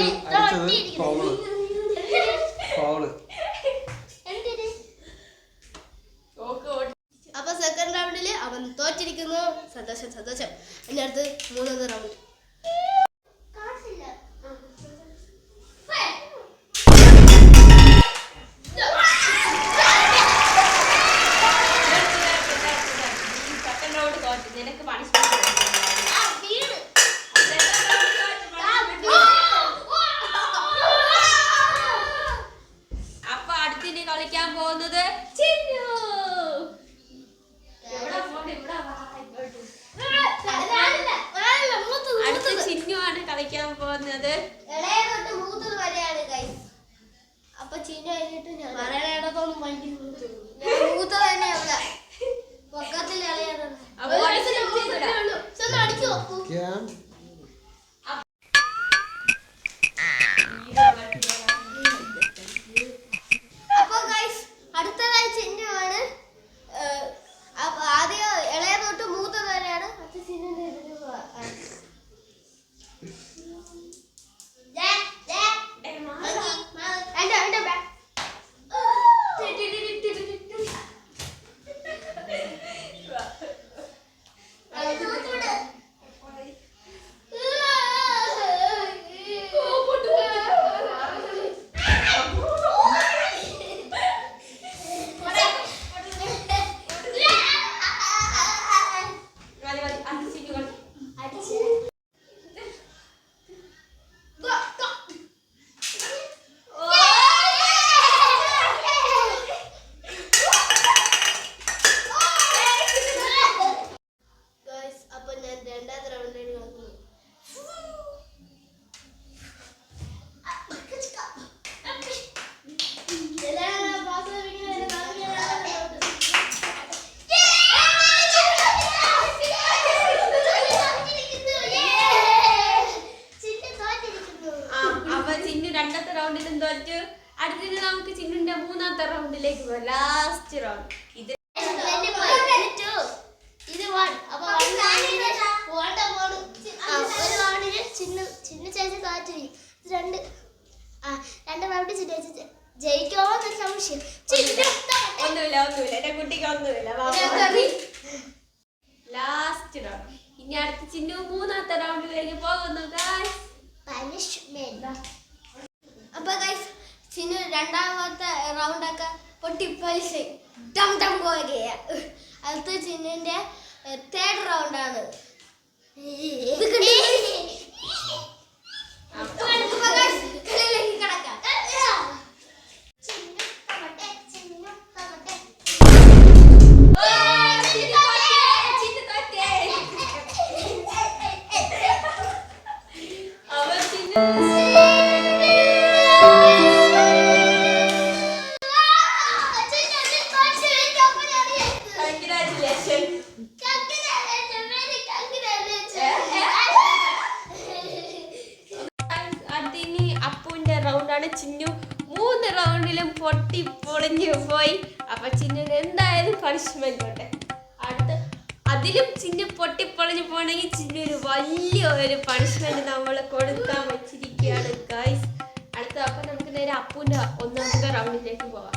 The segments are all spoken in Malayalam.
അടിച്ച് അപ്പൊ സെക്കൻഡ് റൗണ്ടിൽ അവൻ തോറ്റിരിക്കുന്നു. സന്തോഷം സന്തോഷം. അതിനടുത്ത് മൂന്ന് ഒന്നുമില്ല ഒന്നുമില്ല. എന്റെ കുട്ടിക്ക് ഒന്നുമില്ല. ലാസ്റ്റ് റൗണ്ട് ഇനി അടുത്ത ചിന്നു മൂന്നാമത്തെ റൗണ്ടിലേക്ക് പോകുന്നു അപ്പൊ ഗൈസ് ചിന്നു രണ്ടാമത്തെ റൗണ്ടൊക്കെ പൊട്ടിപ്പലിച്ച് ടം ടം പോരുക അടുത്ത ചിന്നുവിന്റെ തേർഡ് റൗണ്ടാണ് ഇത് കിട്ടി Yes. അതിലും ചിന്നു പൊട്ടി പൊളിഞ്ഞു പോണെങ്കിൽ ചിന്നു ഒരു വലിയ ഒരു പണിഷ്മെന്റ് നമ്മൾ കൊടുക്കാൻ വെച്ചിരിക്കുകയാണ്. ഗൈസ് അടുത്ത അപ്പൊ നമുക്ക് നേരെ അപ്പുവിന്റെ ഒന്നാമത്തെ റൗണ്ടിലേക്ക് പോവാം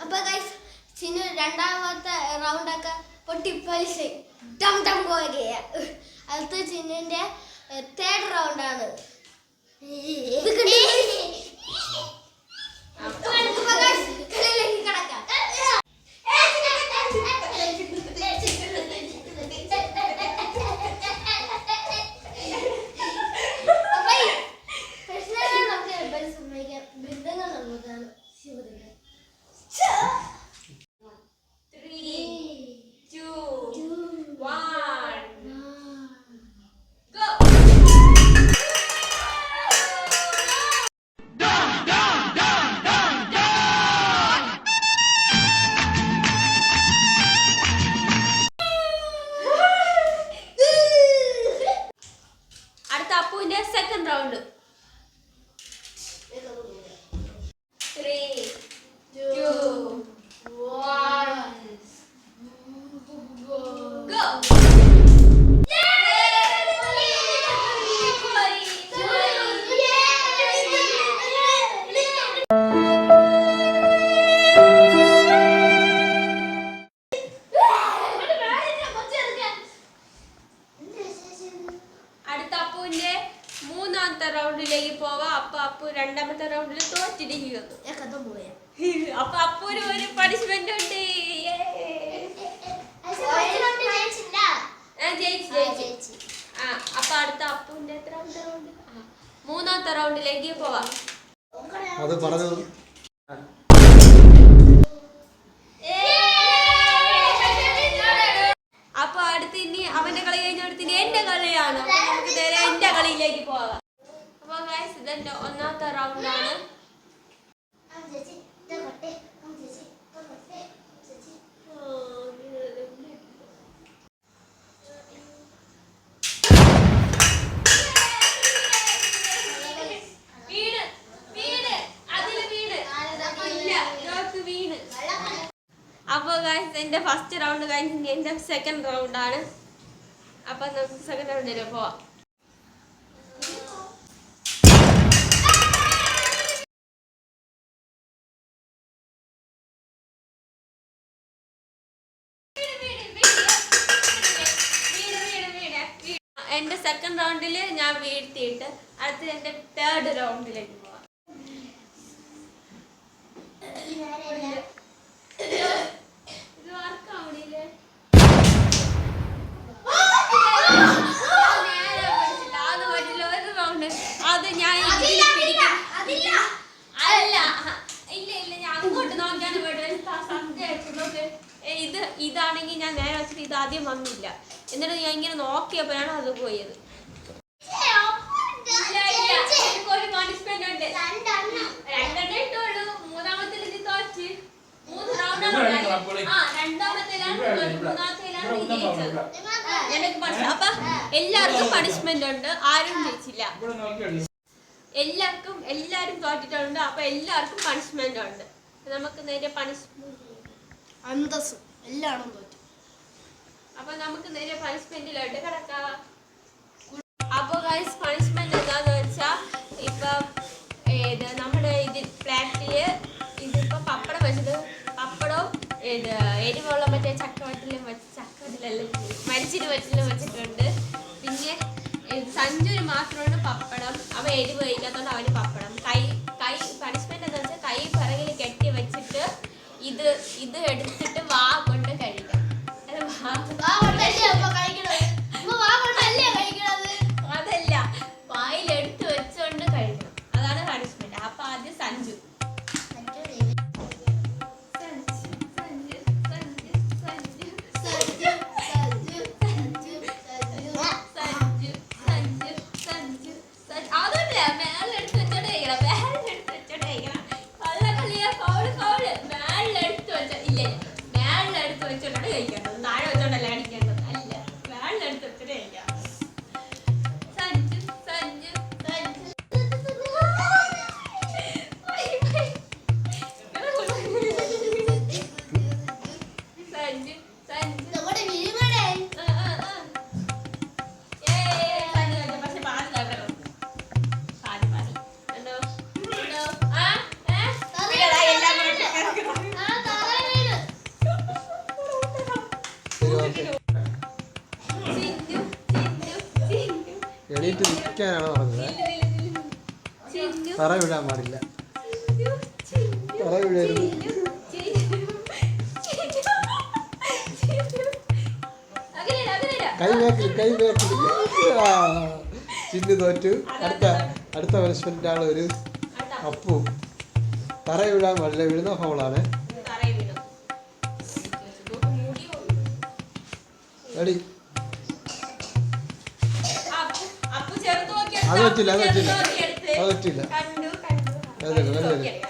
അപ്പൊ ഗൈസ് ചിന്നു രണ്ടാമത്തെ റൗണ്ടൊക്കെ പൊട്ടിപ്പലിശ ടം ടം പോകുകയാ അടുത്ത ചിന്നുവിന്റെ തേർഡ് റൗണ്ടാണ് രണ്ടാമത്തെ റൗണ്ടിൽ തോറ്റിരിക്കുന്നു അപ്പൊ അപ്പൊ ഒരു പണിഷ്മെന്റ് ഉണ്ട്. ആ, അപ്പൊ അടുത്ത അപ്പുവിന്റെ എത്ര റൗണ്ട് മൂന്നാമത്തെ റൗണ്ടിലേക്ക് പോവാം. അത് പറഞ്ഞു അപ്പൊ അടുത്ത് ഇനി അവന്റെ കളി കഴിഞ്ഞ അടുത്ത് ഇനി എന്റെ കളിയാണ്. അപ്പൊ നമുക്ക് നേരെ എന്റെ കളിയിലേക്ക് ഗൈസ് ഇതെന്റെ ഒന്നാമത്തെ റൗണ്ടാണ് എന്റെ എന്റെ ഫസ്റ്റ് റൗണ്ട് കഴിഞ്ഞ് എന്റെ സെക്കൻഡ് റൗണ്ടാണ് അപ്പം നമുക്ക് സെക്കൻഡ് റൗണ്ടിൽ പോവാം. എന്റെ സെക്കൻഡ് റൗണ്ടിൽ ഞാൻ വീഴ്ത്തിയിട്ട് അടുത്ത എന്റെ തേർഡ് റൗണ്ടിലേക്ക് പോവാം. ഇത് വർക്കാവണില്ലേ അത് ഞാൻ അല്ല ഇല്ല ഇല്ല ഞാൻ അങ്ങോട്ട് നോക്കിയാണ് നോക്ക്. ഏ, ഇത് ഇതാണെങ്കിൽ ഞാൻ നേരെ വെച്ചിട്ട് ഇത് ആദ്യം വന്നില്ല. എന്നിട്ട് ഞാൻ ഇങ്ങനെ നോക്കിയപ്പോഴാണ് അത് പോയത്. അപ്പൊ എല്ലാവർക്കും പണിഷ്മെന്റ് ഉണ്ട്. ആരും ജയിച്ചില്ല. എല്ലാവർക്കും എല്ലാരും തോറ്റിട്ടുണ്ട്. അപ്പൊ എല്ലാവർക്കും പണിഷ്മെന്റ് ഉണ്ട്. നമുക്ക് നേരെ പണിഷ്മെന്റ് അന്തസ്സും എല്ലാം തോറ്റു. അപ്പൊ നമുക്ക് നേരെ പണിഷ്മെന്റിലോട്ട് കിടക്കാം. അപ്പൊ ഗൈസ് പണിഷ്മെന്റ് എന്താന്ന് വെച്ചാ ഇപ്പൊ ഏത് നമ്മുടെ ഇത് പ്ലാറ്റിൽ ഇതിപ്പോ പപ്പടം വെച്ചത് പപ്പടവും ഇത് എരിവുള്ള മറ്റേ ചക്കവട്ടിലും വെച്ച് ചക്കവട്ടിലെല്ലാം മരിച്ചിരി വെച്ചിലും വെച്ചിട്ടുണ്ട്. പിന്നെ സഞ്ജുവിന് മാത്രമാണ് പപ്പടം. അവ എരിവ് കഴിക്കാത്തോണ്ട് അവന് പപ്പടം ഇത് ഇത് എടുത്ത് താഴെ വെച്ചോണ്ടല്ലേ അടിക്കാൻ എണീറ്റ് നിൽക്കാനാണ് പറഞ്ഞത്? തറ വിടാൻ പാടില്ല. തറ വിടരുത്. കൈ വേക്കിൽ കൈ വേക്കിൽ ചിന്നു തോറ്റു. അടുത്ത അടുത്ത മനുഷ്യന്റെ ഒരു അപ്പു. തറ വിടാൻ പാടില്ല. വിഴുന്ന ഹോളാണ് റെഡി അത് പറ്റില്ല അത് പറ്റില്ല. അത് പറ്റില്ല അതെ അതെ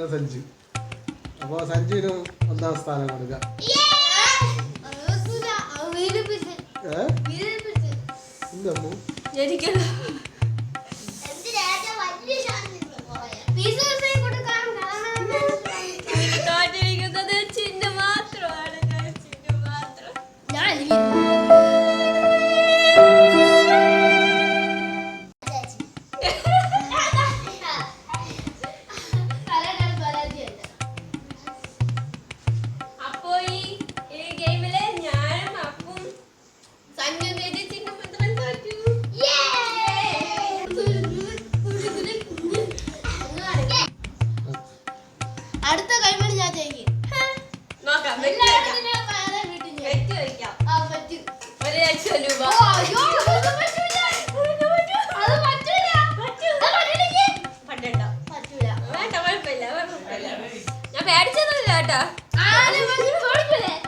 പിന്നെ സഞ്ജു. അപ്പൊ സഞ്ജുവിനും ഒന്നാം സ്ഥാനം കൊടുക്കുക ഏ? 那个是 perfect。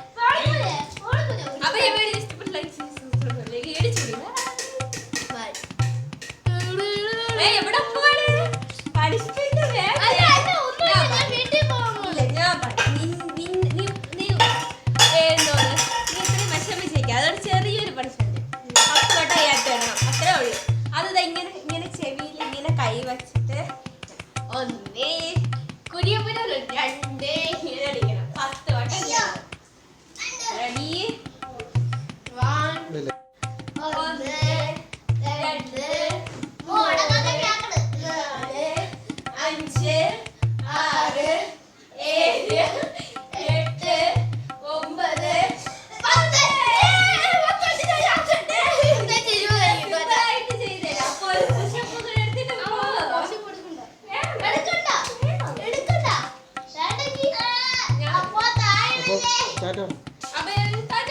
coming. Bye.